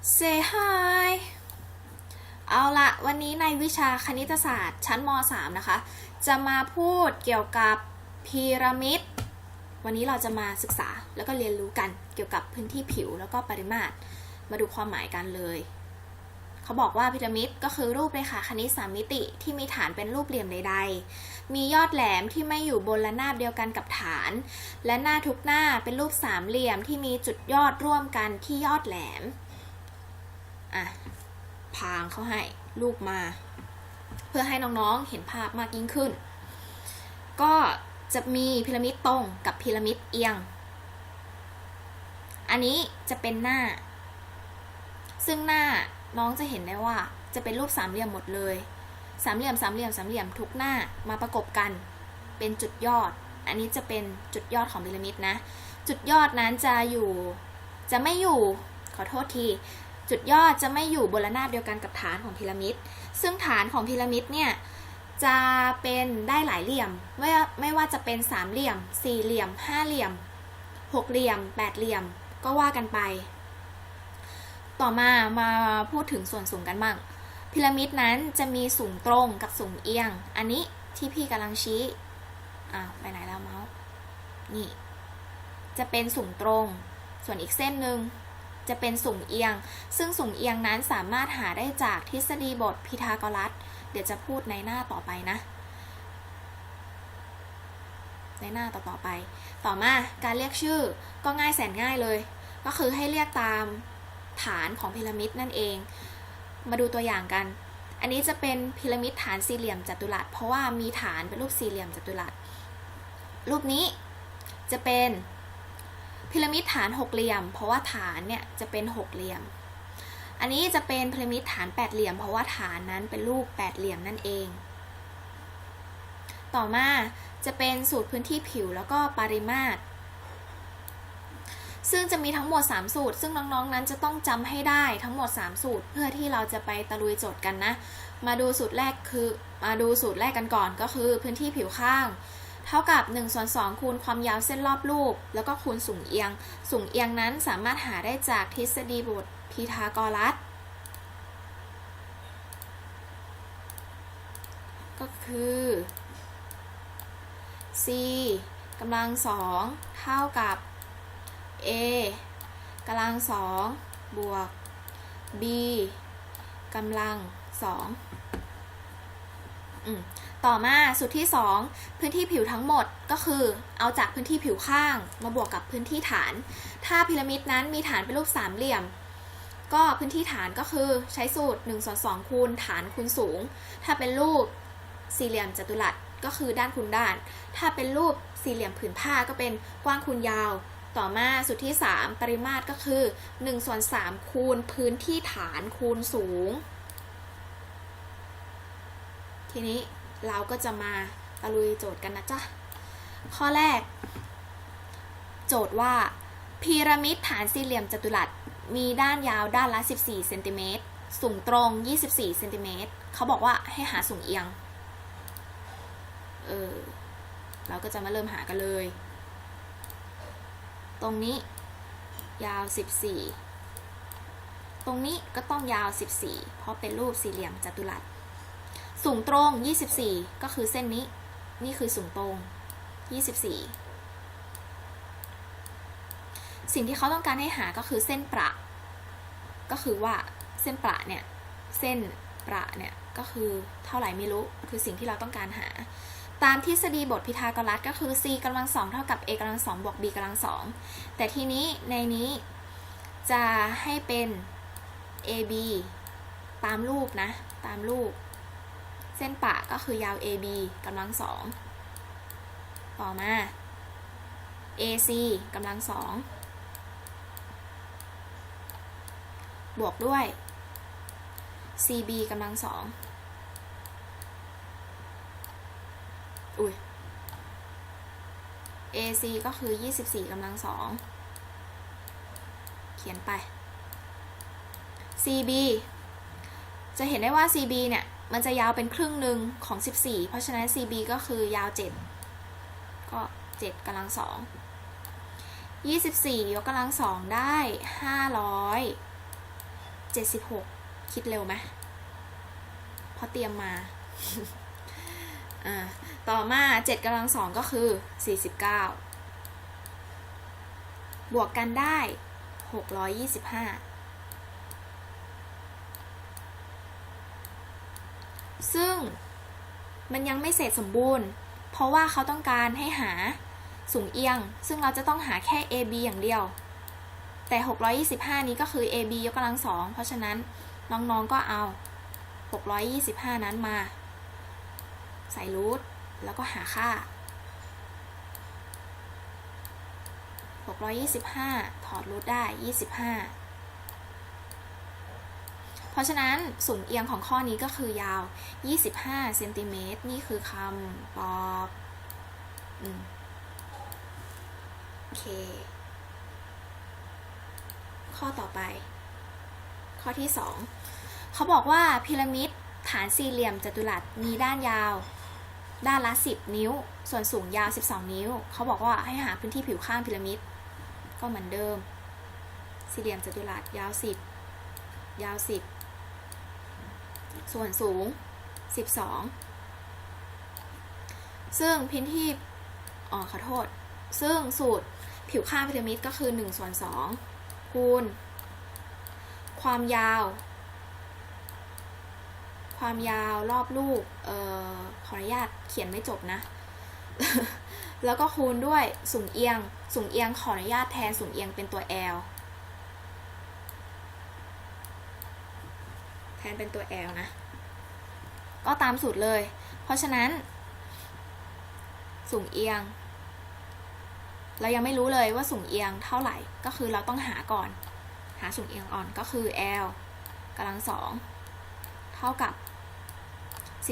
Say hi เอาละวันนี้ในวิชาคณิตศาสตร์ชั้นม .3 นะคะ จะมาพูดเกี่ยวกับพีระมิด วันนี้เราจะมาศึกษาแล้วก็เรียนรู้กันเกี่ยวกับพื้นที่ผิวแล้วก็ปริมาตร มาดูความหมายกันเลย เขาบอกว่าพีระมิดก็คือรูปเรขาคณิตสามมิติที่มีฐานเป็นรูปเหลี่ยมใด ๆ มียอดแหลมที่ไม่อยู่บนระนาบเดียวกันกับฐาน และหน้าทุกหน้าเป็นรูปสามเหลี่ยมที่มีจุดยอดร่วมกันที่ยอดแหลม อะพางเขาให้รูปมา เพื่อให้น้องๆเห็นภาพมากยิ่งขึ้น ก็จะมีพีระมิดตรงกับพีระมิดเอียง อันนี้จะเป็นหน้า ซึ่งหน้าน้องจะเห็นได้ว่าจะเป็นรูปสามเหลี่ยมหมดเลย สามเหลี่ยมสามเหลี่ยมสามเหลี่ยมทุกหน้ามาประกบกัน เป็นจุดยอด อันนี้จะเป็นจุดยอดของพีระมิดนะ จุดยอดนั้นจะอยู่ จะไม่อยู่ ขอโทษที จุดยอดจะไม่อยู่บนระนาบเดียวกันกับฐานของพีระมิด ซึ่งฐานของพีระมิดเนี่ยจะเป็นได้หลายเหลี่ยม ไม่ว่าไม่ว่าจะเป็นสามเหลี่ยม สี่เหลี่ยม ห้าเหลี่ยม หกเหลี่ยม แปดเหลี่ยม ก็ว่ากันไป ต่อมามาพูดถึงส่วนสูงกันบ้าง พีระมิดนั้นจะมีสูงตรงกับสูงเอียง อันนี้ที่พี่กำลังชี้ อ้าวไปไหนแล้วเมาส์ นี่ จะเป็นสูงตรง ส่วนอีกเส้นหนึ่ง จะเป็นสูงเอียง ซึ่งสูงเอียงนั้นสามารถหาได้จากทฤษฎีบทพีทาโกรัส เดี๋ยวจะพูดในหน้าต่อไปนะ ในหน้าต่อต่อไป ต่อมาการเรียกชื่อก็ง่ายแสนง่ายเลย ก็คือให้เรียกตามฐานของพีระมิดนั่นเอง มาดูตัวอย่างกัน อันนี้จะเป็นพีระมิดฐานสี่เหลี่ยมจัตุรัส เพราะว่ามีฐานเป็นรูปสี่เหลี่ยมจัตุรัส รูปนี้จะเป็น พีระมิดฐานหกเหลี่ยม เพราะว่าฐานเนี่ยจะเป็นหกเหลี่ยม อันนี้จะเป็นพีระมิดฐานแปดเหลี่ยม เพราะว่าฐานนั้นเป็นรูปแปดเหลี่ยมนั่นเอง ต่อมาจะเป็นสูตรพื้นที่ผิวแล้วก็ปริมาตร ซึ่งจะมีทั้งหมด 3 สูตร ซึ่งน้องๆนั้นจะต้องจำให้ได้ทั้งหมด 3 สูตร เพื่อที่เราจะไปตะลุยโจทย์กันนะ มาดูสูตรแรกคือ มาดูสูตรแรกกันก่อนก็คือพื้นที่ผิวข้าง เท่ากับ1ส่วน2คูณความยาวเส้นรอบรูป แล้วก็คูณสูงเอียง สูงเอียงนั้นสามารถหาได้จากทฤษฎีบทพีทาโกรัส ก็คือ c กำลังสองเท่ากับ a กำลังสองบวก b กำลังสองอืม ต่อมาสูตรที่ 2 พื้นที่ผิวทั้งหมดก็คือเอาจากพื้นที่ผิวข้างมาบวกกับพื้นที่ฐาน ถ้าพีระมิดนั้นมีฐานเป็นรูปสามเหลี่ยม ก็พื้นที่ฐานก็คือใช้สูตร1ส่วน2คูณฐานคูณสูง ถ้าเป็นรูปสี่เหลี่ยมจัตุรัสก็คือด้านคูณด้าน ถ้าเป็นรูปสี่เหลี่ยมผืนผ้าก็เป็นกว้างคูณยาว ต่อมาสูตรที่ 3 ปริมาตรก็คือ1ส่วน3คูณพื้นที่ฐานคูณสูง ทีนี้ เราก็จะมาตะลุยโจทย์กันนะจ๊ะ ข้อแรก โจทย์ว่าพีระมิดฐานสี่เหลี่ยมจัตุรัส มีด้านยาวด้านละ 14เซนติเมตรสูงตรง 24เซนติเมตรเขาบอกว่าให้หาสูงเอียง เออ เราก็จะมาเริ่มหากันเลย ตรงนี้ยาว 14 ตรงนี้ก็ต้องยาว 14 เพราะเป็นรูปสี่เหลี่ยมจัตุรัส สูงตรง 24 ก็คือเส้นนี้ นี่คือสูงตรง 24 สิ่งที่เขาต้องการให้หาก็คือเส้นประ ก็คือว่าเส้นประเนี่ย เส้นประเนี่ย ก็คือเท่าไหร่ไม่รู้ คือสิ่งที่เราต้องการหา ตามทฤษฎีบทพีทาโกรัสก็คือ c กำลังสองเท่ากับ a กำลังสองบวก b กำลังสอง แต่ทีนี้ในนี้จะให้เป็น ab ตามรูปนะ ตามรูป เส้นปะก็คือยาว AB กำลังสองต่อมา AC กำลังสองบวกด้วย CB กำลังสองอุ้ย AC ก็คือ 24กำลังสองเขียนไป CB จะเห็นได้ว่า CB เนี่ย มันจะยาวเป็นครึ่งหนึ่งของ 14 เพราะฉะนั้น CB ก็คือยาว 7 ก็ 7กำลังสอง24 ยกกำลังสองได้ 576 คิดเร็วไหมเพราะเตรียมมาต่อมา 7กำลังสองก็คือ 49 บวกกันได้ 625 ซึ่งมันยังไม่เสร็จสมบูรณ์ เพราะว่าเขาต้องการให้หาสูงเอียง ซึ่งเราจะต้องหาแค่ AB อย่างเดียว แต่ 625 นี้ก็คือ AB ยกกำลังสองเพราะฉะนั้นน้องๆก็เอา 625 นั้นมา ใส่รูทแล้วก็หาค่า 625 ถอดรูทได้ 25 ราะฉะนั้นสูงเอียงของข้อนี้ก็คือยาว 25เซนติเมตรนี่คือคำตอบอโอเค ข้อต่อไป ข้อที่ 2 เขาบอกว่าพีระมิดฐานสี่เหลี่ยมจัตุรัสมีด้านยาว ด้านละ 10 นิ้ว ส่วนสูงยาว 12 นิ้ว เขาบอกว่าให้หาพื้นที่ผิวข้างพีระมิด ก็เหมือนเดิม สี่เหลี่ยมจัตุรัสยาว 10 ยาว 10 ส่วนสูง 12 ซึ่งพื้นที่อ๋อขอโทษ ซึ่งสูตรผิวข้างพีระมิดก็คือ1ส่วน2คูณ ความยาว ความยาวรอบลูกเอ่อขออนุญาตเขียนไม่จบนะ แล้วก็คูณด้วยสูงเอียง สูงเอียงขออนุญาตแทนสูงเอียงเป็นตัว L แทนเป็นตัว L นะ ก็ตามสูตรเลย เพราะฉะนั้น สูงเอียง เรายังไม่รู้เลยว่าสูงเอียงเท่าไหร่ ก็คือเราต้องหาก่อน หาสูงเอียงอ่อนก็คือ L กำลังสองเท่ากับ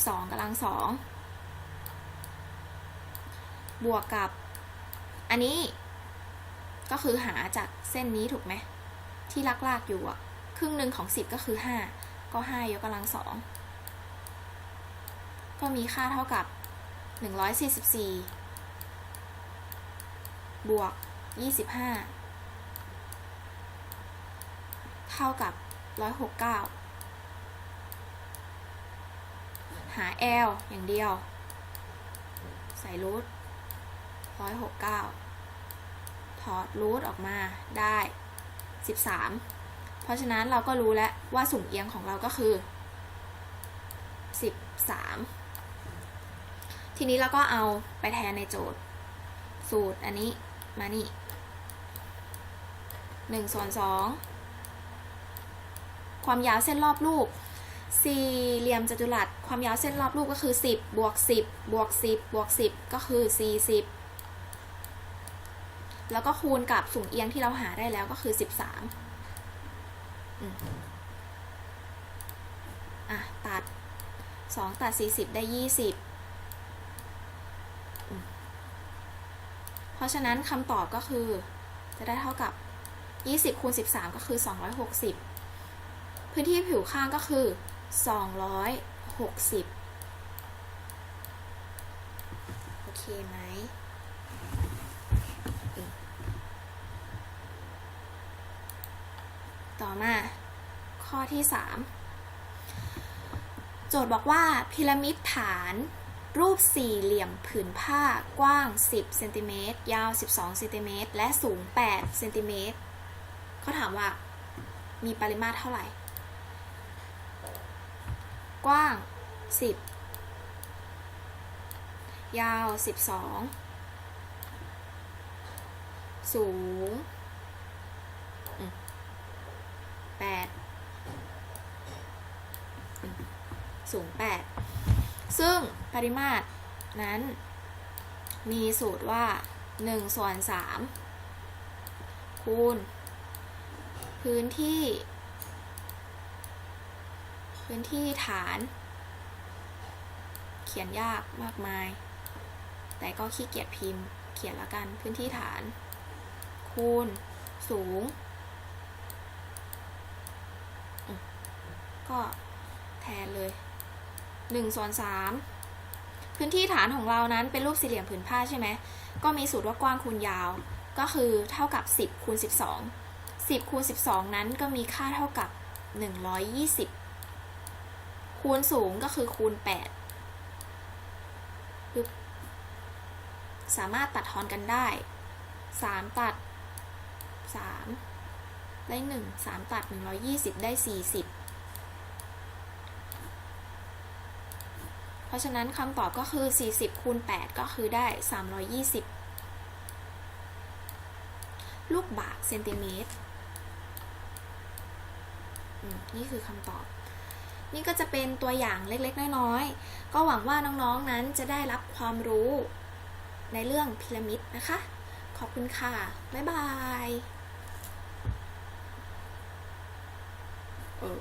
12กำลังสองบวกกับ อันนี้ก็คือหาจากเส้นนี้ถูกไหมที่ลากๆอยู่อะครึ่งหนึ่งของ 10 ก็คือ 5 ก็5ยกกำลังสองก็มีค่าเท่ากับ 144 บวก 25 เท่ากับ 169 หา L อย่างเดียว ใส่รูท169 ถอดรูทออกมาได้ 13 ราะฉะนั้นเราก็รู้แล้วว่าสูงเอียงของเราก็คือ 13 ทีนี้เราก็เอาไปแทนในโจทย์ สูตรอันนี้มานี่1ส่วน2ความยาวเส้นรอบรูปสี่เหลี่ยมจัตุรัสความยาวเส้นรอบรูปก็คือ 10บวก10บวก10บวก10 ก็คือ 40 แล้วก็คูณกับสูงเอียงที่เราหาได้แล้วก็คือ 13 อะ ตัด 2 ตัด 40 ได้ 20 เพราะฉะนั้นคำตอบก็คือ จะได้เท่ากับ 20คูณ13 ก็คือ 260 พื้นที่ผิวข้างก็คือ 260 โอเคไหมอืม ต่อมา ข้อที่ 3 โจทย์บอกว่าพีระมิดฐานรูปสี่เหลี่ยมผืนผ้ากว้าง 10 เซนติเมตร ยาว 12 เซนติเมตร และสูง 8 เซนติเมตร เขาถามว่า มีปริมาตรเท่าไหร่ กว้าง 10 ยาว 12 สูง 8สูง8ซึ่งปริมาตรนั้นมีสูตรว่า1ส่วน3คูณ พื้นที่ พื้นที่ฐาน เขียนยากมากมาย แต่ก็ขี้เกียจพิมพ์ เขียนละกันพื้นที่ฐาน คูณสูง ก็แทนเลย1ส่วน3พื้นที่ฐานของเรานั้นเป็นรูปสี่เหลี่ยมผืนผ้าใช่ไหมก็มีสูตรว่ากว้างคูณยาว ก็คือเท่ากับ 10คูณ12 10คูณ12 นั้นก็มีค่าเท่ากับ 120 คูณสูงก็คือคูณ8สามารถตัดทอนกันได้ 3 ตัด 3 ได้ 1 3 ตัด 120 ได้ 40 เพราะฉะนั้นคำตอบก็คือ 40คูณ8ก็คือได้ 320 ลูกบาศก์เซนติเมตรนี่คือคำตอบ นี่ก็จะเป็นตัวอย่างเล็กๆ น้อยๆ ก็หวังว่าน้องๆนั้นจะได้รับความรู้ในเรื่องพีระมิดนะคะ ขอบคุณค่ะ บ๊ายบาย เออ